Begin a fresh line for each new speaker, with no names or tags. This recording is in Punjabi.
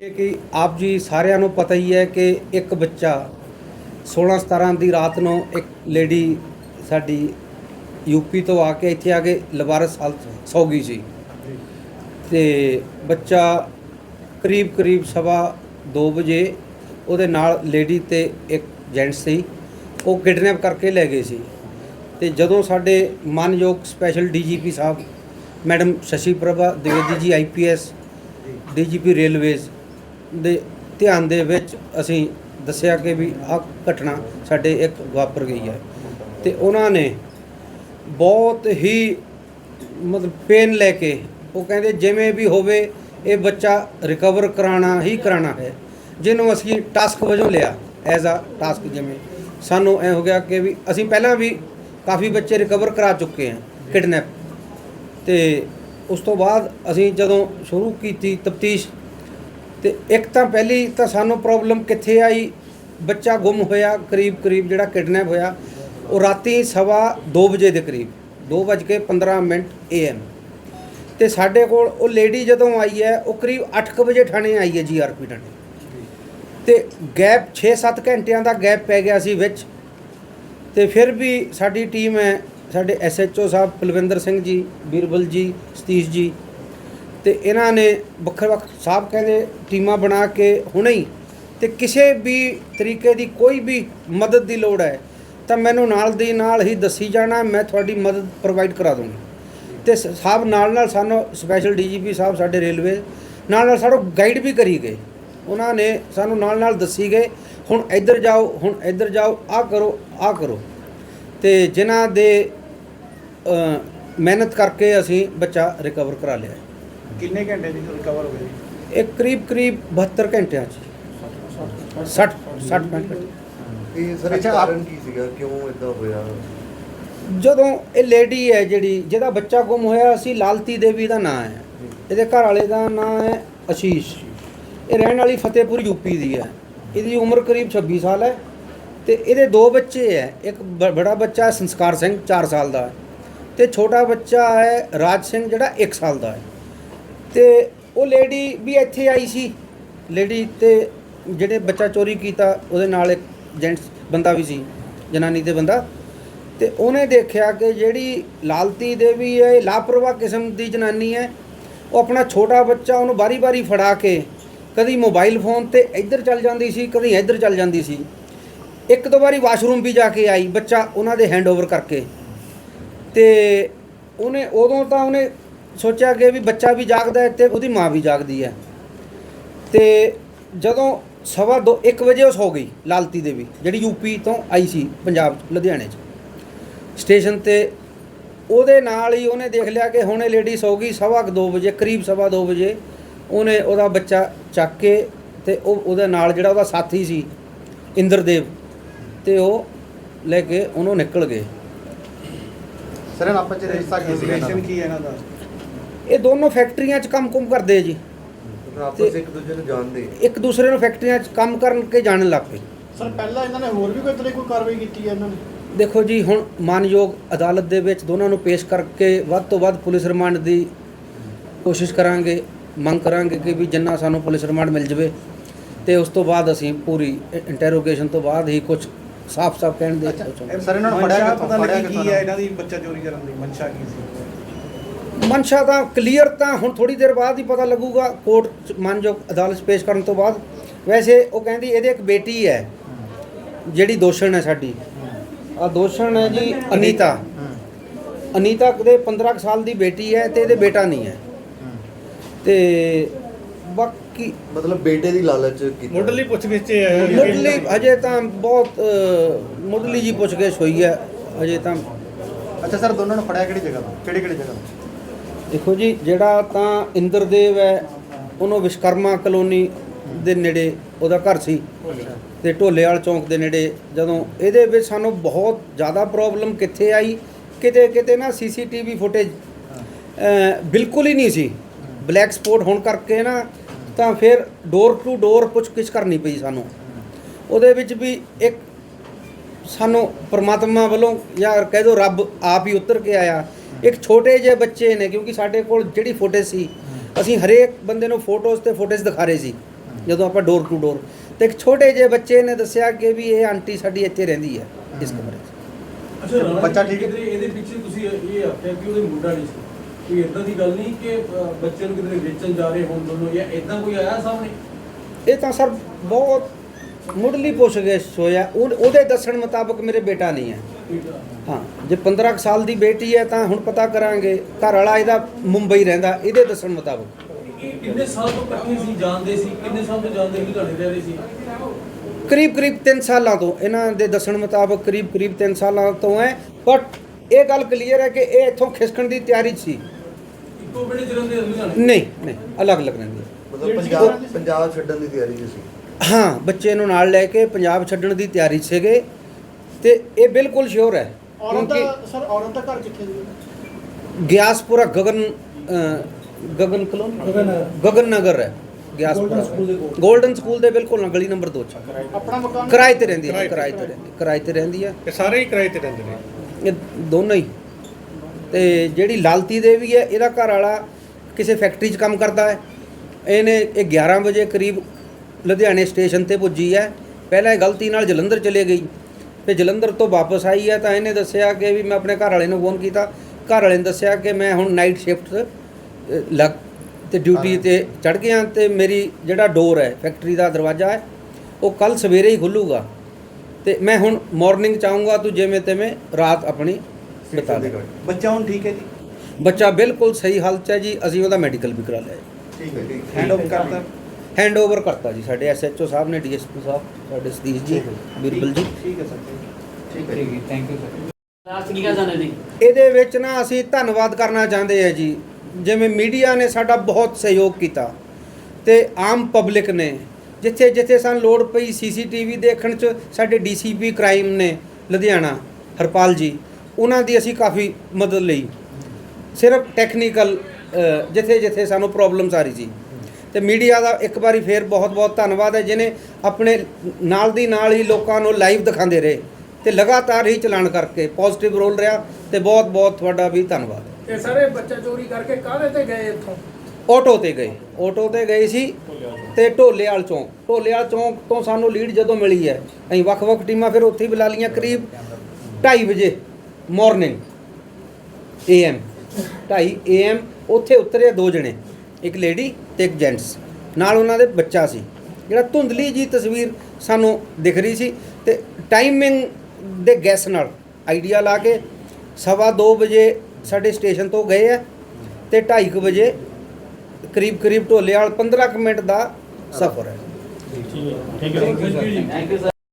ਇਹ ਕਿ ਆਪ ਜੀ ਸਾਰਿਆਂ ਨੂੰ ਪਤਾ ਹੀ ਹੈ ਕਿ ਇੱਕ ਬੱਚਾ 16 17 ਦੀ ਰਾਤ ਨੂੰ ਇੱਕ ਲੇਡੀ ਸਾਡੀ ਯੂਪੀ ਤੋਂ ਆ ਕੇ ਇੱਥੇ ਆ ਕੇ ਲਵਾਰਸ ਹਾਲਤ ਸੌ ਗਈ ਸੀ। ਤੇ ਬੱਚਾ ਕਰੀਬ ਕਰੀਬ ਸਵਾ 2 ਵਜੇ ਉਹਦੇ ਨਾਲ ਲੇਡੀ ਤੇ ਇੱਕ ਜੈਂਟਸ ਸੀ, ਉਹ ਕਿਡਨੈਪ ਕਰਕੇ ਲੈ ਗਏ ਸੀ। ਤੇ ਜਦੋਂ ਸਾਡੇ ਮਨਯੋਗ ਸਪੈਸ਼ਲ ਡੀਜੀਪੀ ਸਾਹਿਬ, madam Shashi Prabha Dwivedi ji IPS DGP railways ਦੇ ਧਿਆਨ ਦੇ ਵਿੱਚ ਅਸੀਂ ਦੱਸਿਆ ਕਿ ਵੀ ਆਹ ਘਟਨਾ ਸਾਡੇ ਇੱਕ ਵਾਪਰ ਗਈ ਹੈ। ਤੇ ਉਹਨਾਂ ਨੇ ਬਹੁਤ ਹੀ ਮਤਲਬ ਪੇਨ ਲੈ ਕੇ ਉਹ ਕਹਿੰਦੇ ਜਿਵੇਂ ਵੀ ਹੋਵੇ ਇਹ ਬੱਚਾ ਰਿਕਵਰ ਕਰਾਉਣਾ ਹੀ ਕਰਾਉਣਾ ਹੈ। ਜਿਹਨੂੰ ਅਸੀਂ ਟਾਸਕ ਵਜੋਂ ਲਿਆ ਐਜ਼ ਅ ਟਾਸਕ ਜਿਵੇਂ। ਸਾਨੂੰ ਐ ਹੋ ਗਿਆ ਕਿ ਵੀ ਅਸੀਂ ਪਹਿਲਾਂ ਵੀ ਕਾਫੀ ਬੱਚੇ ਰਿਕਵਰ ਕਰਾ ਚੁੱਕੇ ਹਾਂ ਕਿਡਨੈਪ ਤੇ ਉਸ ਤੋਂ ਬਾਅਦ ਅਸੀਂ ਜਦੋਂ ਸ਼ੁਰੂ ਕੀਤੀ ਤਫਤੀਸ਼ ਤੇ ਇੱਕ ਤਾਂ ਪਹਿਲੀ ਤਾਂ ਸਾਨੂੰ ਪ੍ਰੋਬਲਮ ਕਿੱਥੇ ਆਈ? ਬੱਚਾ ਗੁੰਮ ਹੋਇਆ, ਕਰੀਬ ਕਰੀਬ ਜਿਹੜਾ ਕਿਡਨੈਪ ਹੋਇਆ, ਉਹ ਰਾਤੀ ਸਵਾ 2 ਵਜੇ ਦੇ ਕਰੀਬ 2:15 ਮਿੰਟ ਏਐਮ ਤੇ ਸਾਡੇ ਕੋਲ ਉਹ ਲੇਡੀ ਜਦੋਂ ਆਈ ਹੈ, ਉਹ ਕਰੀਬ 8:00 ਵਜੇ ਥਾਣੇ ਆਈ ਹੈ ਜੀਆਰਪੀ ਥਾਣੇ। ਤੇ ਗੈਪ 6-7 ਘੰਟਿਆਂ ਦਾ ਗੈਪ ਪੈ ਗਿਆ ਸੀ ਵਿੱਚ। ਤੇ ਫਿਰ ਵੀ ਸਾਡੀ ਟੀਮ ਹੈ, ਸਾਡੇ ਐਸਐਚਓ ਸਾਹਿਬ, ਕੁਲਵਿੰਦਰ ਸਿੰਘ ਜੀ, ਬੀਰਬਲ ਜੀ, ਸਤੀਸ਼ ਜੀ ਤੇ ਇਹਨਾਂ ਨੇ ਵੱਖਰੇ ਵੱਖ ਸਾਹਿਬ ਕਹਿੰਦੇ ਟੀਮਾਂ ਬਣਾ ਕੇ ਹੁਣੇ ਹੀ ਤੇ ਕਿਸੇ ਵੀ ਤਰੀਕੇ ਦੀ ਕੋਈ ਵੀ ਮਦਦ ਦੀ ਲੋੜ ਹੈ, ਤਾਂ ਮੈਨੂੰ ਨਾਲ ਦੀ ਨਾਲ ਹੀ ਦੱਸੀ ਜਾਣਾ, ਮੈਂ ਤੁਹਾਡੀ ਮਦਦ ਪ੍ਰੋਵਾਈਡ ਕਰਾ ਦੂੰਗਾ। ਤੇ ਸ- ਸਾਹਿਬ ਨਾਲ ਨਾਲ ਸਾਨੂੰ ਸਪੈਸ਼ਲ ਡੀਜੀਪੀ ਸਾਹਿਬ ਸਾਡੇ ਰੇਲਵੇ ਨਾਲ ਨਾਲ ਸਾਨੂੰ ਗਾਈਡ ਵੀ ਕਰੀ ਗਏ। ਉਹਨਾਂ ਨੇ ਸਾਨੂੰ ਨਾਲ ਨਾਲ ਦੱਸੀ ਗਏ, ਹੁਣ ਇੱਧਰ ਜਾਓ, ਹੁਣ ਇੱਧਰ ਜਾਓ, ਆਹ ਕਰੋ ਆਹ ਕਰੋ। ਤੇ ਜਿਨ੍ਹਾਂ ਦੇ ਮਿਹਨਤ ਕਰਕੇ ਅਸੀਂ ਬੱਚਾ ਰਿਕਵਰ ਕਰਾ ਲਿਆ।
ਕਿੰਨੇ ਘੰਟੇ ਦੀ ਰਿਕਵਰ ਹੋ ਗਈ
ਇਹ ਕਰੀਬ ਕਰੀਬ 72 ਘੰਟਿਆਂ 'ਚ। 60 60 ਘੰਟੇ
ਇਹ ਸਰ ਇਹ
ਅੱਛਾ, ਆਪ-
ਕਾਰਨ ਕੀ ਸੀਗਾ? ਕਿਉਂ ਇਦਾਂ ਹੋਇਆ?
ਜਦੋਂ ਇਹ ਲੇਡੀ ਹੈ ਜਿਹੜੀ ਜਿਹਦਾ ਬੱਚਾ ਗੁੰਮ ਹੋਇਆ ਸੀ ਲਾਲਤੀ ਦੇਵੀ ਦਾ ਨਾਂ ਹੈ। ਇਹਦੇ ਘਰ ਵਾਲੇ ਦਾ ਨਾਂ ਹੈ ਆਸ਼ੀਸ਼ ਇਹ ਰਹਿਣ ਵਾਲੀ ਫਤਿਹਪੁਰ ਯੂਪੀ ਦੀ ਹੈ। ਇਹਦੀ ਉਮਰ ਕਰੀਬ 26 ਸਾਲ ਹੈ ਤੇ ਇਹਦੇ ਦੋ ਬੱਚੇ ਹੈ। ਇੱਕ ਬ- ਬੜਾ ਬੱਚਾ ਸੰਸਕਾਰ ਸਿੰਘ 4 ਸਾਲ ਦਾ ਹੈ। ਤੇ ਛੋਟਾ ਬੱਚਾ ਹੈ ਰਾਜ ਸਿੰਘ ਜਿਹੜਾ 1 ਸਾਲ ਦਾ ਹੈ। ਤੇ ਉਹ ਲੇਡੀ ਵੀ ਇੱਥੇ ਆਈ ਸੀ। ਲੇਡੀ ਤੇ ਜਿਹੜੇ ਬੱਚਾ ਚੋਰੀ ਕੀਤਾ, ਉਹਦੇ ਨਾਲ ਇੱਕ ਜੈਂਟਸ ਬੰਦਾ ਵੀ ਸੀ, ਜਨਾਨੀ ਤੇ ਬੰਦਾ। ਤੇ ਉਹਨੇ ਦੇਖਿਆ ਕਿ ਜਿਹੜੀ ਲਾਲਤੀ ਦੇਵੀ ਹੈ ਇਹ ਲਾਪਰਵਾਹ ਕਿਸਮ ਦੀ ਜਨਾਨੀ ਹੈ, ਉਹ ਆਪਣਾ ਛੋਟਾ ਬੱਚਾ ਉਹਨੂੰ ਬਾਰੀ-ਬਾਰੀ ਫੜਾ ਕੇ ਕਦੀ ਮੋਬਾਈਲ ਫੋਨ ਤੇ ਇੱਧਰ ਚੱਲ ਜਾਂਦੀ ਸੀ, ਕਦੀ ਇੱਧਰ ਚੱਲ ਜਾਂਦੀ ਸੀ। ਇੱਕ ਦੋ ਵਾਰੀ ਵਾਸ਼ਰੂਮ ਵੀ ਜਾ ਕੇ ਆਈ, ਬੱਚਾ ਉਹਨਾਂ ਦੇ ਹੈਂਡਓਵਰ ਕਰਕੇ। ਤੇ ਉਹਨੇ ਉਦੋਂ ਤਾਂ ਉਹਨੇ ਸੋਚਿਆ ਕਿ ਵੀ ਬੱਚਾ ਵੀ ਜਾਗਦਾ ਹੈ ਤੇ ਉਹਦੀ ਮਾਂ ਵੀ ਜਾਗਦੀ ਹੈ। ਤੇ ਜਦੋਂ ਸਵਾ ਦੋ 1 ਵਜੇ ਉਹ ਸੌ ਗਈ ਲਾਲਤੀ ਦੇਵੀ ਜਿਹੜੀ ਯੂਪੀ ਤੋਂ ਆਈ ਸੀ ਪੰਜਾਬ ਲੁਧਿਆਣੇ 'ਚ। ਸਟੇਸ਼ਨ ਤੇ ਉਹਦੇ ਨਾਲ ਹੀ ਉਹਨੇ ਦੇਖ ਲਿਆ ਕਿ ਹੁਣ ਇਹ ਲੇਡੀ ਸੌ ਗਈ ਸਵਾ 2 ਵਜੇ ਕਰੀਬ ਸਵਾ 2 ਵਜੇ। ਉਹਨੇ ਉਹਦਾ ਬੱਚਾ ਚੱਕ ਕੇ ਤੇ ਉਹ ਉਹਦੇ ਨਾਲ ਜਿਹੜਾ ਉਹਦਾ ਸਾਥੀ ਸੀ ਇੰਦਰਦੇਵ ਤੇ ਉਹ ਲੈ ਕੇ ਉਹਨੂੰ ਨਿਕਲ ਗਏ।
ਸਰ ਆਪਸ ਚ ਰਿਸ਼ਤਾ ਕੀ ਸੀ ਰਿਲੇਸ਼ਨ ਕੀ ਹੈ ਇਹਨਾਂ ਦਾ?
ਇਹ ਦੋਨੋਂ ਫੈਕਟਰੀਆਂ 'ਚ ਕੰਮ-ਕੁਮ ਕਰਦੇ ਆ ਜੀ।
ਆਪਸ ਇੱਕ ਦੂਜੇ ਨੂੰ ਜਾਣਦੇ
ਇੱਕ ਦੂਸਰੇ ਨੂੰ ਫੈਕਟਰੀਆਂ 'ਚ ਕੰਮ ਕਰਨ ਕੇ ਜਾਣਨ ਲੱਗ ਪਏ।
ਸਰ ਪਹਿਲਾਂ ਇਹਨਾਂ ਨੇ ਹੋਰ ਵੀ ਕੋਈ ਤਰ੍ਹਾਂ ਕੋਈ ਕਾਰਵਾਈ ਕੀਤੀ ਹੈ ਇਹਨਾਂ ਨੇ?
ਦੇਖੋ ਜੀ ਹੁਣ ਮਾਨਯੋਗ ਅਦਾਲਤ ਦੇ ਵਿੱਚ ਦੋਨਾਂ ਨੂੰ ਪੇਸ਼ ਕਰਕੇ ਵੱਧ ਤੋਂ ਵੱਧ ਪੁਲਿਸ ਰਿਮਾਂਡ ਦੀ ਕੋਸ਼ਿਸ਼ ਕਰਾਂਗੇ ਮੰਗ ਕਰਾਂਗੇ ਕਿ ਵੀ ਜਿੰਨਾ ਸਾਨੂੰ ਪੁਲਿਸ ਰਿਮਾਂਡ ਮਿਲ ਜਵੇ। ਤੇ ਉਸ ਤੋਂ ਬਾਅਦ ਅਸੀਂ ਪੂਰੀ ਇੰਟਰੋਗੇਸ਼ਨ ਤੋਂ ਬਾਅਦ ਹੀ ਕੁਝ ਸਾਫ਼-ਸਾਫ਼ ਕਹਿਣ ਦੇ ਸੋਚਾਂਗੇ।
ਸਰ ਇਹਨਾਂ ਨੂੰ ਫੜਿਆ ਕਿੱਥੋਂ?
ਪਤਾ
ਫੜਿਆ ਕਿੱਥੋਂ
ਕੀ ਹੈ ਇਹਨਾਂ ਦੀ ਬੱਚਾ ਚੋਰੀ ਕਰਨ ਦੀ ਮਨਸ਼ਾ ਕੀ ਸੀ?
ਮਨਸ਼ਾ ਤਾਂ ਕਲੀਅਰ ਤਾਂ ਹੁਣ ਥੋੜੀ ਦੇਰ ਬਾਅਦ ਹੀ ਪਤਾ ਲੱਗੂਗਾ ਕੋਰਟ 'ਚ ਮਾਨਯੋਗ ਅਦਾਲਤ ਪੇਸ਼ ਕਰਨ ਤੋਂ ਬਾਅਦ। ਵੈਸੇ ਉਹ ਕਹਿੰਦੀ ਇਹਦੇ ਇੱਕ ਬੇਟੀ ਹੈ ਜਿਹੜੀ ਦੋਸ਼ਣ ਹੈ ਸਾਡੀ। ਆ ਦੋਸ਼ਣ ਹੈ ਜੀ ਅਨੀਤਾ। ਅਨੀਤਾ। ਦੇ 15 ਕੁ ਸਾਲ ਦੀ ਬੇਟੀ ਹੈ ਤੇ ਇਹਦੇ ਬੇਟਾ ਨਹੀਂ ਹੈ। ਤੇ ਬਾਕੀ
ਮਤਲਬ ਬੇਟੇ ਦੀ ਲਾਲਚ ਕੀਤੀ।
ਮੁੱਢਲੀ ਪੁੱਛਗਿੱਛ ਚ ਹੈ।
ਮੁੱਢਲੀ ਅਜੇ ਤਾਂ ਬਹੁਤ ਮੁੱਢਲੀ ਜੀ ਪੁੱਛਗਿੱਛ ਹੋਈ ਹੈ ਅਜੇ ਤਾਂ
ਅੱਛਾ ਸਰ ਦੋਨਾਂ ਨੂੰ ਫੜਿਆ ਕਿਹੜੀ ਜਗ੍ਹਾ ਤੋਂ? ਕਿਹੜੀ ਕਿਹੜੀ ਜਗ੍ਹਾ ਤੋਂ?
ਦੇਖੋ ਜੀ, ਜਿਹੜਾ ਤਾਂ ਇੰਦਰਦੇਵ ਹੈ, ਉਹਨੂੰ ਵਿਸ਼ਕਰਮਾ ਕਲੋਨੀ ਦੇ ਨੇੜੇ ਉਹਦਾ ਘਰ ਸੀ ਤੇ ਢੋਲੇਵਾਲ ਚੌਂਕ ਦੇ ਨੇੜੇ ਜਦੋਂ ਇਹਦੇ ਵਿੱਚ ਸਾਨੂੰ ਬਹੁਤ ਜ਼ਿਆਦਾ ਪ੍ਰੋਬਲਮ ਕਿੱਥੇ ਆਈ, ਕਿਤੇ ਕਿਤੇ ਨਾ ਸੀਸੀਟੀਵੀ ਫੁਟੇਜ ਬਿਲਕੁਲ ਹੀ ਨਹੀਂ ਸੀ। ਬਲੈਕ ਸਪੋਟ ਹੋਣ ਕਰਕੇ ਨਾ ਤਾਂ ਫਿਰ ਡੋਰ ਟੂ ਡੋਰ ਪੁੱਛਗਿੱਛ ਕਰਨੀ ਪਈ ਸਾਨੂੰ। ਉਹਦੇ ਵਿੱਚ ਵੀ ਇੱਕ ਸਾਨੂੰ ਪਰਮਾਤਮਾ ਵੱਲੋਂ ਜਾਂ ਕਹਿ ਦੋ ਰੱਬ ਆਪ ਹੀ ਉਤਰ ਕੇ ਆਇਆ। ਇੱਕ ਛੋਟੇ ਜਿਹੇ ਬੱਚੇ ਨੇ ਕਿਉਂਕਿ ਸਾਡੇ ਕੋਲ ਜਿਹੜੀ ਫੁਟੇਜ ਸੀ ਅਸੀਂ ਹਰੇਕ ਬੰਦੇ ਨੂੰ ਫੋਟੋਜ਼ ਤੇ ਫੁਟੇਜ ਦਿਖਾ ਰਹੇ ਸੀ ਜਦੋਂ ਆਪਾਂ ਡੋਰ ਟੂ ਡੋਰ ਤੇ ਇੱਕ ਛੋਟੇ ਜਿਹੇ ਬੱਚੇ ਨੇ ਦੱਸਿਆ ਕਿ ਵੀ ਇਹ ਆਂਟੀ ਸਾਡੀ ਇੱਥੇ ਰਹਿੰਦੀ ਹੈ ਇਸ ਕਮਰੇ 'ਚ।
ਅੱਛਾ
ਬੱਚਾ ਠੀਕ ਹੈ?
ਇਹਦੇ ਪਿੱਛੇ ਤੁਸੀਂ ਇਹ ਆਖਿਆ ਕਿ ਉਹਦੇ ਮੁੰਡਾ ਨਹੀਂ ਸੀ। ਕੋਈ ਇਦਾਂ ਦੀ ਗੱਲ ਨਹੀਂ ਕਿ ਬੱਚੇ ਨੂੰ ਕਿਧਰੇ ਵੇਚਣ ਜਾ ਰਹੇ ਹੋਣ ਦੋਨੋਂ ਜਾਂ ਇਦਾਂ ਕੋਈ ਆਇਆ ਸਾਹਮਣੇ?
ਇਹ ਤਾਂ ਸਰ ਬਹੁਤ ਮੁੱਢਲੀ ਪੁੱਛਗਿੱਛ ਹੋਇਆ ਉਹ- ਉਹਦੇ ਦੱਸਣ ਮੁਤਾਬਕ ਮੇਰੇ ਬੇਟਾ ਨਹੀਂ ਹੈ। ਹਾਂ ਜੇ 15 ਕੁ ਸਾਲ ਦੀ ਬੇਟੀ ਹੈ ਤਾਂ ਹੁਣ ਪਤਾ ਕਰਾਂਗੇ ਘਰ ਵਾਲਾ ਇਹਦਾ ਮੁੰਬਈ ਰਹਿੰਦਾ ਇਹਦੇ ਦੱਸਣ ਮੁਤਾਬਕ।
ਇਹ ਕਿੰਨੇ ਸਾਲ ਤੋਂ ਇਕੱਠੇ ਸੀ ਜਾਣਦੇ ਸੀ? ਕਿੰਨੇ ਸਾਲ ਤੋਂ ਜਾਣਦੇ ਸੀ ਤੁਹਾਡੇ ਰਹਿ ਰਹੇ ਸੀ?
ਕਰੀਬ ਕਰੀਬ 3 ਸਾਲਾਂ ਤੋਂ ਇਹਨਾਂ ਦੇ ਦੱਸਣ ਮੁਤਾਬਕ ਕਰੀਬ ਕਰੀਬ 3 ਸਾਲਾਂ ਤੋਂ ਹੈ। ਬਟ ਇਹ ਗੱਲ ਕਲੀਅਰ ਹੈ ਕਿ ਇਹ ਇੱਥੋਂ ਖਿਸਕਣ ਦੀ ਤਿਆਰੀ ਸੀ।
ਇੱਕੋ ਵੇਲੇ ਜਰਨ ਦੇ ਲੁਧਿਆਣੇ
ਨਹੀਂ ਨਹੀਂ ਅਲੱਗ ਅਲੱਗ ਰਹਿੰਦੇ।
ਮਤਲਬ ਪੰਜਾਬ ਪੰਜਾਬ ਛੱਡਣ ਦੀ ਤਿਆਰੀ ਸੀ।
ਹਾਂ ਬੱਚੇ ਨੂੰ ਨਾਲ ਲੈ ਕੇ ਪੰਜਾਬ ਛੱਡਣ ਦੀ ਤਿਆਰੀ ਸੀਗੇ ਤੇ ਇਹ ਬਿਲਕੁਲ ਸ਼ੋਰ ਹੈ
ਔਰਤ ਦਾ ਸਰ ਔਰਤ ਦਾ ਘਰ ਕਿੱਥੇ ਜੀ
ਗਿਆਸਪੁਰਾ ਗਗਨ ਗਗਨ ਕਲੋਨੀ? ਗਗਨ ਨਗਰ। ਹੈ ਗਿਆਸਪੁਰਾ ਗੋਲਡਨ ਸਕੂਲ ਦੇ ਬਿਲਕੁਲ ਨਾਲ ਗਲੀ ਨੰਬਰ 2 ਚ।
ਆਪਣਾ ਮਕਾਨ?
ਕਿਰਾਏ ਤੇ ਰਹਿੰਦੀ ਹੈ ਕਿਰਾਏ ਤੇ ਰਹਿੰਦੀ ਕਿਰਾਏ ਤੇ ਰਹਿੰਦੀ ਹੈ।
ਇਹ ਸਾਰੇ ਹੀ ਕਿਰਾਏ ਤੇ ਰਹਿੰਦੇ ਨੇ?
ਇਹ ਦੋਨੋਂ ਹੀ। ਤੇ ਜਿਹੜੀ ਲਾਲਤੀ ਦੇਵੀ ਹੈ ਇਹਦਾ ਘਰ ਵਾਲਾ ਕਿਸੇ ਫੈਕਟਰੀ 'ਚ ਕੰਮ ਕਰਦਾ ਹੈ। ਇਹਨੇ ਇਹ 11 ਵਜੇ ਕਰੀਬ ਲੁਧਿਆਣੇ ਸਟੇਸ਼ਨ ਤੇ ਪੁੱਜੀ ਹੈ। ਪਹਿਲਾਂ ਇਹ ਗਲਤੀ ਨਾਲ ਜਲੰਧਰ ਚਲੇ ਗਈ। ਤੇ ਜਲੰਧਰ ਤੋਂ ਵਾਪਸ ਆਈ ਹੈ ਤਾਂ ਇਹਨੇ ਦੱਸਿਆ ਕਿ ਵੀ ਮੈਂ ਆਪਣੇ ਘਰ ਵਾਲੇ ਨੂੰ ਫੋਨ ਕੀਤਾ। ਘਰ ਵਾਲੇ ਨੇ ਦੱਸਿਆ ਕਿ ਮੈਂ ਹੁਣ ਨਾਈਟ ਸ਼ਿਫਟ ਲੱਗ ਤੇ ਡਿਊਟੀ ਤੇ ਚੜ ਗਿਆ ਤੇ ਮੇਰੀ ਜਿਹੜਾ ਡੋਰ ਹੈ ਫੈਕਟਰੀ ਦਾ ਦਰਵਾਜ਼ਾ ਹੈ ਉਹ ਕੱਲ ਸਵੇਰੇ ਹੀ ਖੁੱਲੂਗਾ। ਤੇ ਮੈਂ ਹੁਣ ਮਾਰਨਿੰਗ ਚਾਹੂੰਗਾ ਤੂੰ ਜਿਵੇਂ ਤਿਵੇਂ ਰਾਤ ਆਪਣੀ ਬਿਤਾ ਦੇ।
ਬੱਚਾ ਹੁਣ ਠੀਕ ਹੈ ਜੀ?
ਬੱਚਾ ਬਿਲਕੁਲ ਸਹੀ ਹਾਲਤ 'ਚ ਹੈ ਜੀ ਅਸੀਂ ਉਹਦਾ ਮੈਡੀਕਲ ਵੀ ਕਰਾ ਲਿਆ ਜੀ।
ਠੀਕ ਹੈ ਠੀਕ
ਹੈਂਡ ਓਵਰ ਕਰਤਾ
ਹੈਂਡ ਓਵਰ ਕਰਤਾ ਜੀ ਸਾਡੇ ਐਸਐਚਓ ਸਾਹਿਬ ਨੇ ਡੀਐਸਪੀ ਸਾਹਿਬ ਸਾਡੇ ਸਤੀਸ਼ ਜੀ ਬਿਰਬਲ ਜੀ।
ਠੀਕ ਹੈ ਸਰ
ਠੀਕ ਹੈ। ਜੀ
ਥੈਂਕ ਯੂ ਸਰ
ਲਾਸਟ ਕੀ ਕਹਿਣਾ ਜੀ?
ਇਹਦੇ ਵਿੱਚ ਨਾ ਅਸੀਂ ਧੰਨਵਾਦ ਕਰਨਾ ਚਾਹੁੰਦੇ ਆ ਜੀ। ਜਿਵੇਂ ਮੀਡੀਆ ਨੇ ਸਾਡਾ ਬਹੁਤ ਸਹਿਯੋਗ ਕੀਤਾ ਤੇ ਆਮ ਪਬਲਿਕ ਨੇ ਜਿੱਥੇ ਜਿੱਥੇ ਸਾਨੂੰ ਲੋੜ ਪਈ ਸੀਸੀਟੀਵੀ ਦੇਖਣ 'ਚ ਸਾਡੇ ਡੀਸੀਪੀ ਕ੍ਰਾਈਮ ਨੇ ਲੁਧਿਆਣਾ ਹਰਪਾਲ ਜੀ ਉਹਨਾਂ ਦੀ ਅਸੀਂ ਕਾਫੀ ਮਦਦ ਲਈ। ਸਿਰਫ ਟੈਕਨੀਕਲ ਜਿੱਥੇ ਜਿੱਥੇ ਸਾਨੂੰ ਪ੍ਰੋਬਲਮਸ ਆ ਰਹੀ ਸੀ। ਤੇ ਮੀਡੀਆ ਦਾ ਇੱਕ ਵਾਰੀ ਫੇਰ ਬਹੁਤ ਬਹੁਤ ਧੰਨਵਾਦ ਹੈ ਜਿਨੇ ਆਪਣੇ ਨਾਲ ਦੀ ਨਾਲ ਹੀ ਲੋਕਾਂ ਨੂੰ ਲਾਈਵ ਦਿਖਾਉਂਦੇ ਰਹੇ ਤੇ ਲਗਾਤਾਰ ਹੀ ਚਲਾਨ ਕਰਕੇ ਪੋਜ਼ਿਟਿਵ ਰੋਲ ਰਿਹਾ ਤੇ ਬਹੁਤ ਬਹੁਤ ਤੁਹਾਡਾ ਵੀ ਧੰਨਵਾਦ।
ਇਹ ਸਾਰੇ ਬੱਚਾ ਚੋਰੀ ਕਰਕੇ ਕਾਹਦੇ ਤੇ ਗਏ ਇੱਥੋਂ?
ਆਟੋ ਤੇ ਗਏ ਆਟੋ ਤੇ ਗਏ ਸੀ ਤੇ ਢੋਲੇਵਾਲ ਚੌਂਕ ਢੋਲੇਵਾਲ ਚੌਂਕ ਤੋਂ ਸਾਨੂੰ ਲੀਡ ਜਦੋਂ ਮਿਲੀ ਹੈ ਅਸੀਂ ਵੱਖ-ਵੱਖ ਟੀਮਾਂ ਫਿਰ ਉੱਥੇ ਹੀ ਬੁਲਾ ਲਈਆਂ ਕਰੀਬ 2:30 ਵਜੇ ਮਾਰਨਿੰਗ ਏਐਮ 2:30 ਏਐਮ ਉੱਥੇ ਉਤਰੇ ਦੋ ਜਣੇ। ਇੱਕ ਲੇਡੀ ਤੇ ਇੱਕ ਜੈਂਟਸ ਨਾਲ ਉਹਨਾਂ ਦੇ ਬੱਚਾ ਸੀ। ਜਿਹੜਾ ਧੁੰਦਲੀ ਜੀ ਤਸਵੀਰ ਸਾਨੂੰ ਦਿਖ ਰਹੀ ਸੀ ਤੇ ਟਾਈਮਿੰਗ ਦੇ ਗੈਸ ਨਾਲ ਆਈਡੀਆ ਲਾ ਕੇ ਸਵਾ ਦੋ ਵਜੇ ਸਾਡੇ ਸਟੇਸ਼ਨ ਤੋਂ ਗਏ ਆ ਤੇ 2:30 ਵਜੇ ਕਰੀਬ ਕਰੀਬ ਢੋਲੇ ਵਾਲ 15 ਕੁ ਮਿੰਟ ਦਾ ਸਫ਼ਰ ਹੈ।
Thank you
thank you